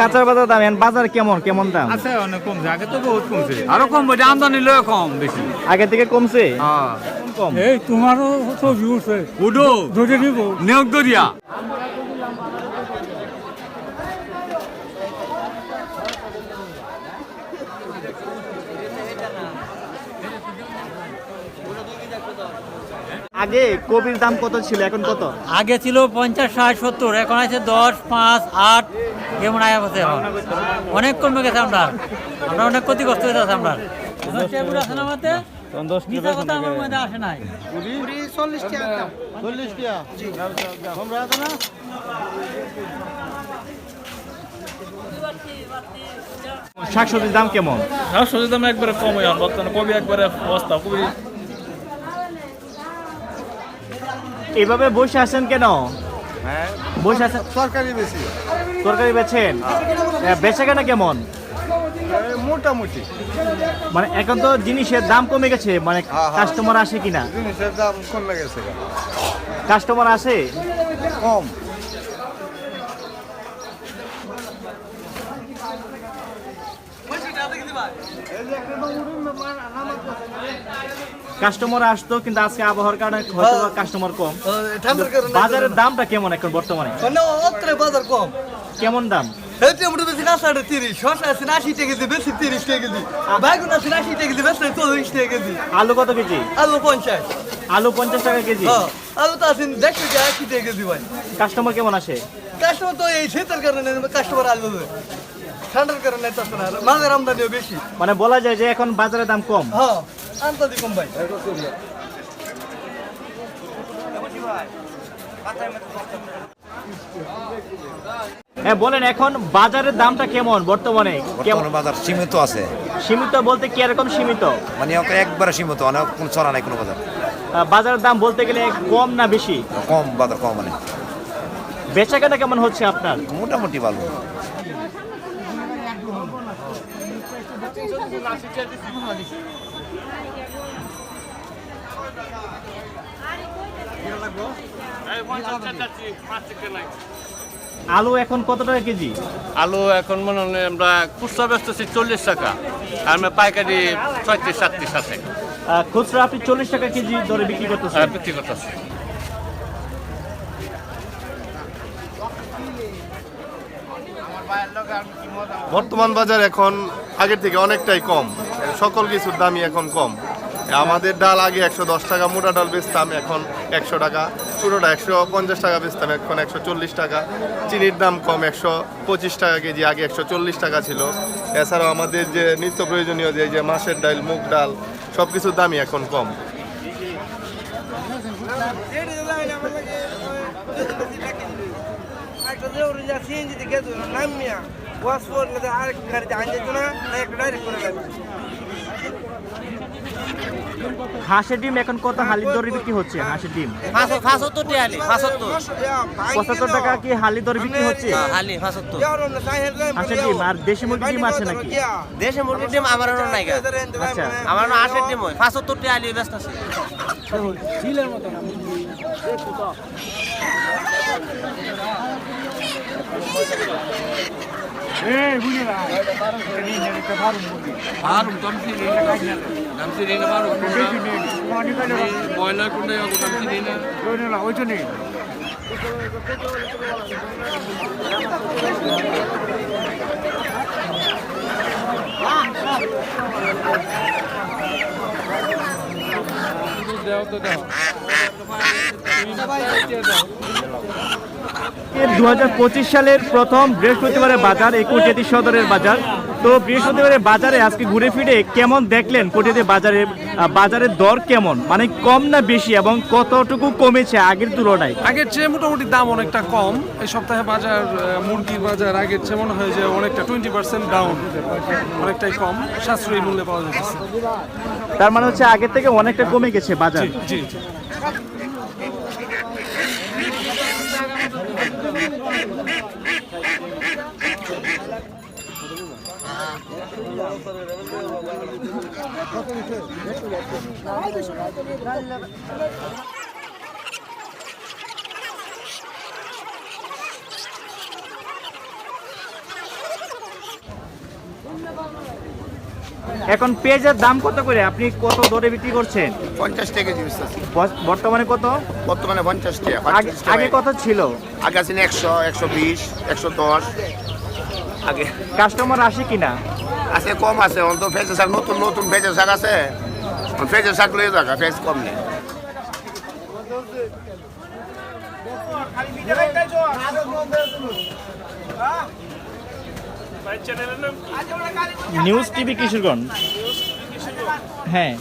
কাঁচার বাজার দাম বাজার কেমন কেমন দাম? আছে অনেক কমছে। আগে তো বহুত কমছে। আরও কম বলছে আমদানি লয় কম বেশি। আগে থেকে কমছে? হ্যাঁ। কম। এই তোমারও ছবি উঠছে। উডো। ধরে নিব নিয়োগ দরিয়া আগে কবির দাম কত ছিল? এখন কত? আগে ছিল পঞ্চাশ ষাট সত্তর। এখন আছে দশ পাঁচ আট। কেমন আয়া আছে এখন? অনেক কমে গেছে আমরা। আমরা অনেক ক্ষতিগ্রস্ত হয়ে যাচ্ছে আমরা। শাকসবজির দাম কেমন? শাকসবজির দাম একবারে কম হয় আর বর্তমানে কবি একবারে অবস্থা। কবি এভাবে বসে আছেন কেন? বসে আছেন তরকারি বেশি। তরকারি বেছেন? বেচে কেনা কেমন? মোটামুটি। মানে এখন তো জিনিসের দাম কমে গেছে মানে হ্যাঁ, হ্যাঁ। কাস্টমার আসে কিনা? জিনিসের দাম কমে গেছে। কাস্টমার আসে? কম। কাস্টমার আসতো কিন্তু আজকে আবহাওয়ার কারণে হয়তো কাস্টমার কম। বাজারের দামটা কেমন এখন বর্তমানে? মানে বাজার কম। কেমন দাম? টমেটো বেশি না সাড়ে তিরিশ শসা আছে আশি টাকা কেজি বেশি তিরিশ টাকা কেজি। বেগুন আছে আশি টাকা কেজি বেশি চল্লিশ টাকা কেজি। আলু কত কেজি? আলু পঞ্চাশ। আলু পঞ্চাশ টাকা কেজি? হ্যাঁ আলু তো আছে দেখছি যে আশি টাকা কেজি ভাই। কাস্টমার কেমন আসে? কাস্টমার তো এই শীতের কারণে কাস্টমার আসবে। ঠান্ডার কারণে না। মাছের আমদানিও বেশি। মানে বলা যায় যে এখন বাজারের দাম কম। হ্যাঁ আন্তাদি কম ভাই। হ্যাঁ বলেন এখন বাজারের দামটা কেমন বর্তমানে? কেমন বর্তমানে বাজার সীমিত আছে। সীমিত বলতে কি এরকম সীমিত? মানে ওকে একবারে সীমিত অনেক কোনো চড়া নাই কোনো বাজার। বাজারের দাম বলতে গেলে কম না বেশি? কম বাজার কম মানে। বেচা কেনা কেমন হচ্ছে আপনার? মোটামুটি ভালো। আলু এখন কত টাকা কেজি? আলু এখন মনে হয় আমরা খুচরা বেচতেছি চল্লিশ টাকা আর আমরা পাইকারি ছয়ত্রিশ সাতত্রিশ আছে। খুচরা আপনি চল্লিশ টাকা কেজি দরে বিক্রি করতেছেন। বিক্রি করতেছি। বর্তমান বাজার এখন আগের থেকে অনেকটাই কম সকল কিছুর দামই এখন কম আমাদের ডাল আগে একশো দশ টাকা মোটা ডাল বেচতাম এখন একশো টাকা ছোটোটা একশো পঞ্চাশ টাকা বেচতাম এখন একশো চল্লিশ টাকা চিনির দাম কম একশো পঁচিশ টাকা কেজি আগে একশো চল্লিশ টাকা ছিল এছাড়াও আমাদের যে নিত্য প্রয়োজনীয় যে যে মাছের ডাল মুগ ডাল সব কিছুর দামই এখন কম হাঁসের ডিম এখন কত হালির দরে বিক্রি হচ্ছে? হাঁসের ডিম। পাঁচাত্তর টাকা আলি পাঁচাত্তর পঁচাত্তর টাকা কি হালি দরে বিক্রি হচ্ছে? পাঁচাত্তর হাঁসের ডিম আর দেশি মুরগির ডিম আছে নাকি? দেশে মুরগির ডিম আমার নাই আচ্ছা আমার আশের ডিম হয়। পাঁচাত্তর টাকা আলি ব্যস্ত আছে। কোনটা দামছি রিনা দুহাজার পঁচিশ সালের প্রথম বৃহস্পতিবারের বাজার একুশ জাতি সদরের বাজার। তো বৃহস্পতিবারের বাজারে আজকে ঘুরে ফিরে কেমন দেখলেন কোটিতে বাজারে বাজারের দর কেমন? মানে কম না বেশি এবং কতটুকু কমেছে আগের তুলনায়? আগের চেয়ে মোটামুটি দাম অনেকটা কম। এই সপ্তাহে বাজার মুরগির বাজার আগের চেয়ে মনে হয় যে অনেকটা টোয়েন্টি পার্সেন্ট ডাউন অনেকটাই কম। সাশ্রয়ী মূল্যে পাওয়া যাচ্ছে। তার মানে হচ্ছে আগের থেকে অনেকটা কমে গেছে বাজার। জি জি। এখন পেঁয়াজের দাম কত করে? আপনি কত দরে বিক্রি করছেন? পঞ্চাশ টাকা বর্তমানে কত? বর্তমানে পঞ্চাশ টাকা আগে আগে কত ছিল? আগে আছেন একশো একশো বিশ একশো দশ। আগে কাস্টমার আসে কিনা? আছে, কম আছে অন্ত ফেজে শাক, নতুন নতুন ফেজে শাক আছে। ফেজে শাক লয়ে যাকা ফেজ কম নেই। News TV Kishoreganj. হ্যাঁ।